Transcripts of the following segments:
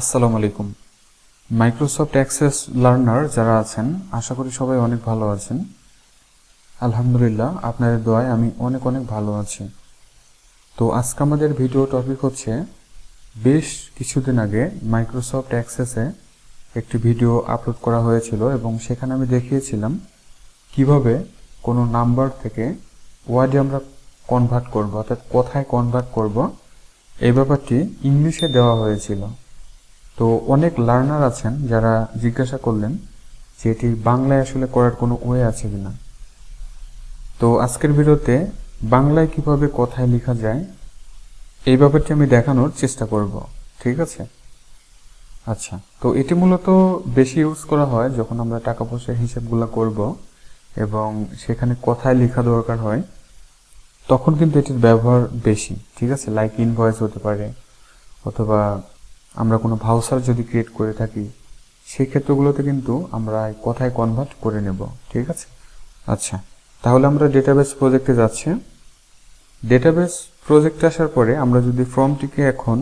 আসসালামু আলাইকুম। Microsoft access learner যারা আছেন, আশা করি সবাই অনেক ভালো আছেন। আলহামদুলিল্লাহ, আপনাদের দোয়ায় আমি অনেক অনেক ভালো আছি। তো আজকে আমাদের ভিডিও টপিক হচ্ছে, বেশ কিছুদিন আগে মাইক্রোসফট অ্যাক্সেসে একটি ভিডিও আপলোড করা হয়েছিল এবং সেখানে আমি দেখিয়েছিলাম কীভাবে কোনো নাম্বার থেকে ওয়ার্ডে আমরা কনভার্ট করব, অর্থাৎ কোথায় কনভার্ট করব, এই ব্যাপারটি ইংলিশে দেওয়া হয়েছিল। তো অনেক লার্নার আছেন যারা জিজ্ঞাসা করলেন যে এটি বাংলায় আসলে করার কোনো ওয়ে আছে কিনা। তো আজকের ভিডিওতে বাংলায় কীভাবে কথায় লেখা যায় এই ব্যাপারটি আমি দেখানোর চেষ্টা করব, ঠিক আছে? আচ্ছা তো এটি মূলত বেশি ইউজ করা হয় যখন আমরা টাকা পয়সার হিসাবগুলো করব এবং সেখানে কথায় লেখা দরকার হয়, তখন কিন্তু এটির ব্যবহার বেশি, ঠিক আছে? লাইক ইনভয়েস হতে পারে, অথবা আমরা কোনো ভাউচার যদি ক্রিয়েট করে থাকি, সেই ক্ষেত্রগুলোতে কিন্তু আমরা কথায় কনভার্ট করে নেব, ঠিক আছে? আচ্ছা তাহলে আমরা ডেটাবেস প্রজেক্টে যাচ্ছি। ডেটাবেস প্রজেক্টে আসার পরে আমরা যদি ফর্মটিকে এখন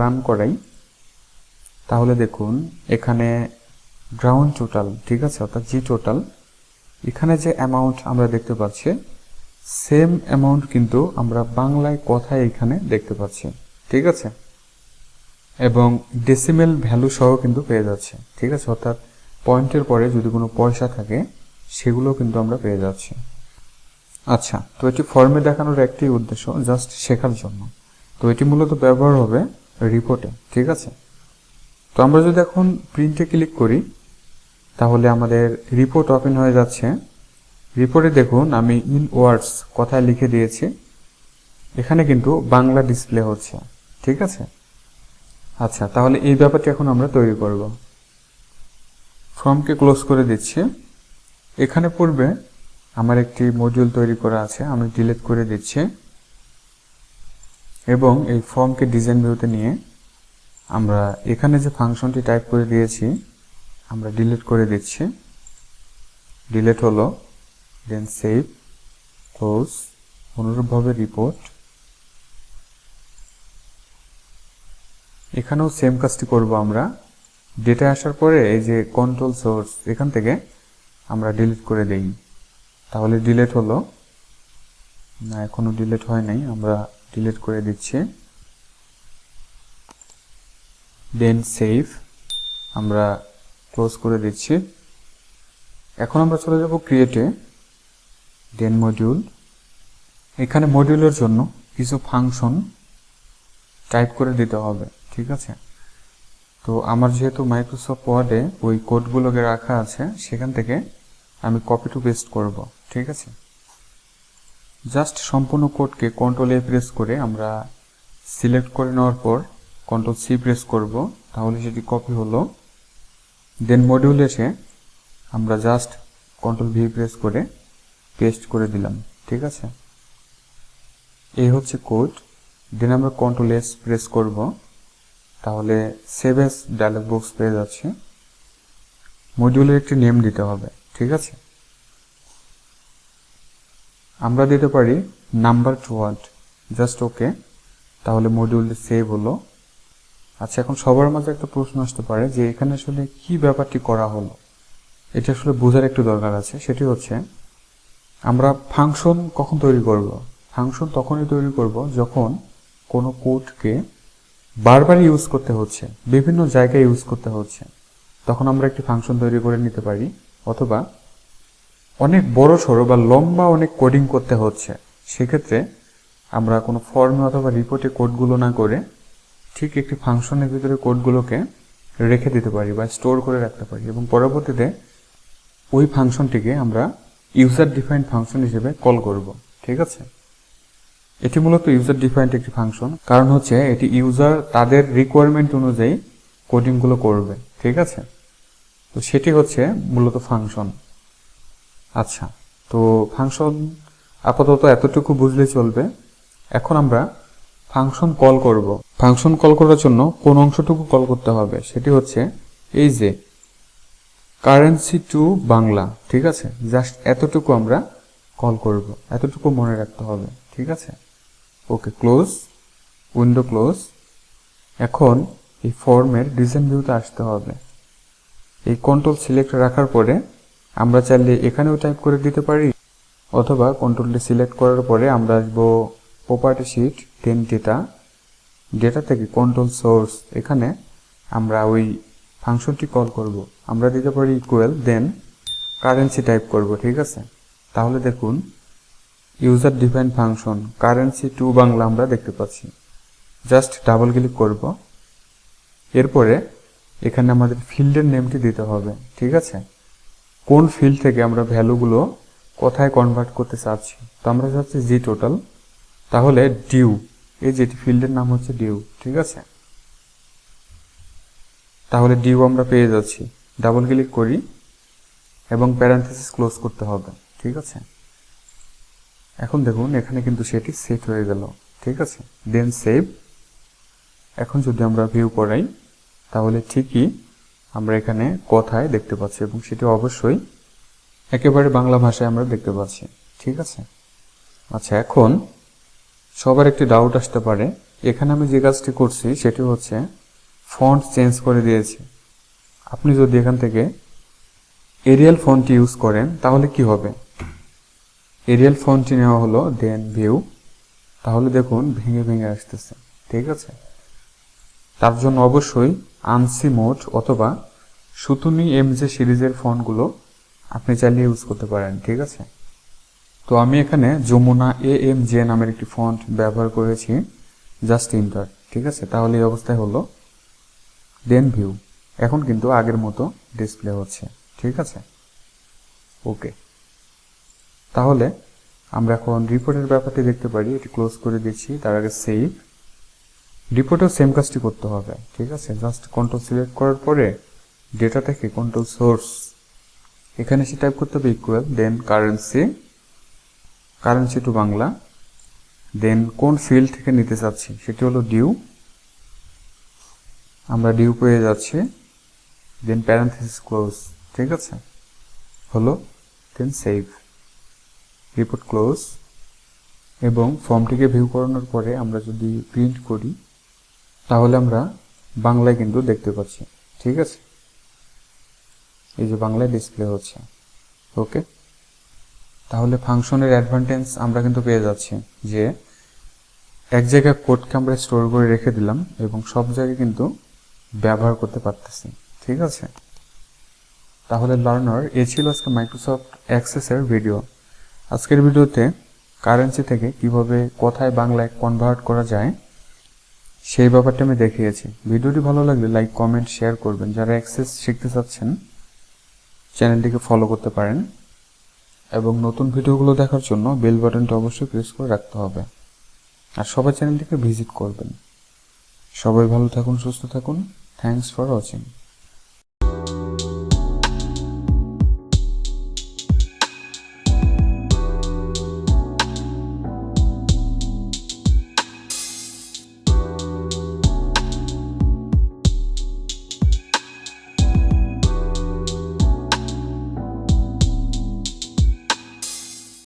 রান করাই, তাহলে দেখুন, এখানে গ্রাউন্ড টোটাল ঠিক আছে? অর্থাৎ জি টোটাল এখানে যে অ্যামাউন্ট আমরা দেখতে পাচ্ছি সেম অ্যামাউন্ট কিন্তু আমরা বাংলায় কথায় এখানে দেখতে পাচ্ছি, ঠিক আছে? এবং ডেসিমেল ভ্যালু সহ কিন্তু পেয়ে যাচ্ছে। ঠিক আছে? অর্থাৎ পয়েন্টের পরে যদি কোনো পয়সা থাকে, সেগুলো কিন্তু আমরা পেয়ে যাচ্ছি। আচ্ছা তো এটি ফর্মে দেখানোর একটি উদ্দেশ্য জাস্ট শেখার জন্য। তো এটি মূলত ব্যবহার হবে রিপোর্টে ঠিক আছে? তো আমরা যদি এখন প্রিন্টে ক্লিক করি, তাহলে আমাদের রিপোর্ট ওপেন হয়ে যাচ্ছে। রিপোর্টে দেখুন, আমি ইন ওয়ার্ডস কথায় লিখে দিয়েছি। এখানে কিন্তু বাংলা ডিসপ্লে হচ্ছে, ঠিক আছে? আচ্ছা তাহলে এই ব্যাপারটি এখন আমরা তৈরি করব। ফর্মকে ক্লোজ করে দিচ্ছি। এখানে পূর্বে আমার একটি মডিউল তৈরি করা আছে, আমি ডিলিট করে দিচ্ছি। এবং এই ফর্মকে ডিজাইন ভিউতে নিয়ে আমরা এখানে যে ফাংশনটি টাইপ করে দিয়েছি, আমরা ডিলিট করে দিচ্ছি। ডিলিট হলো দেন সেভ ক্লোজ অনুরূপভাবে রিপোর্ট এখানেও সেম কাজটি করব আমরা। ডেটা আসার পরে এই যে কন্ট্রোল সোর্স এখান থেকে আমরা ডিলিট করে দেই। তাহলে ডিলিট হলো। না, এখনও ডিলিট হয় নাই, আমরা ডিলিট করে দিচ্ছি। দেন সেভ আমরা ক্লোজ করে দিচ্ছি। এখন আমরা চলে যাব ক্রিয়েটে দেন মডিউল এখানে মডিউলের জন্য কিছু ফাংশন টাইপ করে দিতে হবে। ঠিক আছে? তো আমার যেহেতু মাইক্রোসফট ওয়ার্ডে ওই কোডগুলোকে রাখা আছে, সেখান থেকে আমি কপি টু পেস্ট করব, ঠিক আছে? জাস্ট সম্পূর্ণ কোডকে কন্ট্রোল এ প্রেস করে আমরা সিলেক্ট করে নেওয়ার পর কন্ট্রোল সি প্রেস করব, তাহলে সেটি কপি হলো। দেন মডিউল এসে আমরা জাস্ট কন্ট্রোল ভি প্রেস করে পেস্ট করে দিলাম, ঠিক আছে? এই হচ্ছে কোড দেন আমরা কন্ট্রোল এস প্রেস করব। তাহলে সেভ এস ডায়লগ বক্স পেয়ে যাচ্ছে। মডিউলের একটি নেম দিতে হবে, ঠিক আছে? আমরা দিতে পারি number two word just okay তাহলে মডিউলটি সেভ হলো। আচ্ছা এখন সবার মাঝে একটা প্রশ্ন আসতে পারে যে এখানে আসলে কি ব্যাপারটি করা হলো? এটা আসলে বোঝার একটু দরকার আছে, সেটি হচ্ছে আমরা ফাংশন কখন তৈরি করব? ফাংশন তখনই তৈরি করব যখন কোনো কোডকে বারবার ইউজ করতে হচ্ছে, বিভিন্ন জায়গায় ইউজ করতে হচ্ছে। তখন আমরা একটি ফাংশন তৈরি করে নিতে পারি, অথবা অনেক বড় সড়ো বা লম্বা অনেক কোডিং করতে হচ্ছে। সেক্ষেত্রে আমরা কোনো ফর্মে অথবা রিপোর্টে কোডগুলো না করে ঠিক একটি ফাংশনের ভিতরে কোডগুলোকে রেখে দিতে পারি বা স্টোর করে রাখতে পারি এবং পরবর্তীতে ওই ফাংশনটিকে আমরা ইউজার ডিফাইন্ড ফাংশন হিসেবে কল করব। ঠিক আছে? এটি মূলত ইউজার ডিফাইন্ড একটি ফাংশন কারণ হচ্ছে এটি ইউজার তাদের রিকোয়ারমেন্ট অনুযায়ী কোডিংগুলো করবে। ঠিক আছে? তো সেটি হচ্ছে মূলত ফাংশন আচ্ছা তো ফাংশন আপাতত এতটুকু বুঝলে চলবে। এখন আমরা ফাংশন কল করব। ফাংশন কল করার জন্য কোন অংশটুকু কল করতে হবে? সেটি হচ্ছে এই যে কারেন্সি টু বাংলা। ঠিক আছে? জাস্ট এতটুকু আমরা কল করব। এতটুকু মনে রাখতে হবে। ঠিক আছে? ওকে ক্লোজ উইন্ডো ক্লোজ এখন এই ফর্মের ডিজাইন ভিউতে আসতে হবে। এই কন্ট্রোল সিলেক্ট রাখার পরে আমরা চাইলে এখানেও টাইপ করে দিতে পারি, অথবা কন্ট্রোলটি সিলেক্ট করার পরে আমরা আসব property sheet ten data data থেকে কন্ট্রোল সোর্স এখানে আমরা ওই ফাংশনটি কল করব। আমরা দিতে পারি ইকুয়াল দেন কারেন্সি টাইপ করব, ঠিক আছে? তাহলে দেখুন user define function, currency to Bangla আমরা দেখতে পাচ্ছি। জাস্ট ডাবল ক্লিক করব। এরপরে এখানে আমাদের ফিল্ডের নেমটি দিতে হবে, ঠিক আছে? কোন ফিল্ড থেকে আমরা ভ্যালুগুলো কোথায় কনভার্ট করতে চাচ্ছি? তো আমরা চাচ্ছি জি টোটাল। তাহলে ডিউ, এই যেটি ফিল্ডের নাম হচ্ছে ডিউ, ঠিক আছে? তাহলে ডিউ আমরা পেয়ে যাচ্ছি। ডাবল ক্লিক করি এবং প্যারান্থেসিস ক্লোজ করতে হবে, ঠিক আছে? এখন দেখুন, এখানে কিন্তু সেটি সেট হয়ে গেল, ঠিক আছে? দেন সেভ এখন যদি আমরা ভিউ করাই, তাহলে ঠিকই আমরা এখানে কথায় দেখতে পাচ্ছি এবং সেটি অবশ্যই একেবারে বাংলা ভাষায় আমরা দেখতে পাচ্ছি, ঠিক আছে? আচ্ছা এখন সবার একটি ডাউট আসতে পারে। এখানে আমি যে কাজটি করছি, সেটি হচ্ছে ফন্ট চেঞ্জ করে দিয়েছি। আপনি যদি এখান থেকে এরিয়াল ফন্টটি ইউজ করেন, তাহলে কি হবে? এরিয়াল ফন্টটি নেওয়া হলো দেন ভিউ। তাহলে দেখুন, ভেঙে ভেঙে আসতেছে। ঠিক আছে? তার জন্য অবশ্যই আনসি মোড অথবা সুতুনি এমজে সিরিজের ফন্টগুলো আপনি চাইলে ইউজ করতে পারেন। ঠিক আছে? তো আমি এখানে যমুনা এ এম জে নামের একটি ফন্ট ব্যবহার করেছি। Just enter. ঠিক আছে? তাহলে এই অবস্থায় হলো দেন ভিউ। এখন কিন্তু আগের মতো ডিসপ্লে হচ্ছে। ঠিক আছে? ওকে। তাহলে আমরা এখন রিপোর্টের ব্যাপারটি দেখতে পারি, এটি ক্লোজ করে দিচ্ছি, তার আগে সেভ রিপোর্টেও সেম কাজটি করতে হবে, ঠিক আছে? জাস্ট কন্ট্রোল সিলেক্ট করার পরে ডেটা থেকে কন্ট্রোল সোর্স এখানে সে টাইপ করতে হবে equal then currency currency to Bangla. Then কোন ফিল্ড থেকে নিতে চাচ্ছি, সেটি হলো ডিউ আমরা ডিউ পেয়ে যাচ্ছি দেন প্যারান্থিস ক্লোজ ঠিক আছে? হলো দেন সেভ রিপোর্ট ক্লোজ এবং ফর্মটিকে ভিউ করানোর পরে আমরা যদি প্রিন্ট করি, তাহলে আমরা বাংলায় কিন্তু দেখতে পাচ্ছি। ঠিক আছে? এই যে বাংলায় ডিসপ্লে হচ্ছে। ওকে তাহলে ফাংশনের অ্যাডভান্টেজ আমরা কিন্তু পেয়ে যাচ্ছি যে এক জায়গায় কোডকে আমরা স্টোর করে রেখে দিলাম এবং সব জায়গায় কিন্তু ব্যবহার করতে পারতেছি। ঠিক আছে? তাহলে লার্নার এ ছিল আজকে মাইক্রোসফট অ্যাক্সেসের ভিডিও আজকের ভিডিওতে কারেন্সি থেকে কীভাবে কথায় বাংলায় কনভার্ট করা যায়, সেই ব্যাপারটা আমি দেখিয়েছি। ভিডিওটি ভালো লাগলে লাইক কমেন্ট শেয়ার করবেন। যারা অ্যাক্সেস শিখতে চাচ্ছেন চ্যানেলটিকে ফলো করতে পারেন এবং নতুন ভিডিওগুলো দেখার জন্য বেল বাটনটা অবশ্যই প্রেস করে রাখতে হবে। আর সবাই চ্যানেলটিকে ভিজিট করবেন। সবাই ভালো থাকুন, সুস্থ থাকুন। Thanks for watching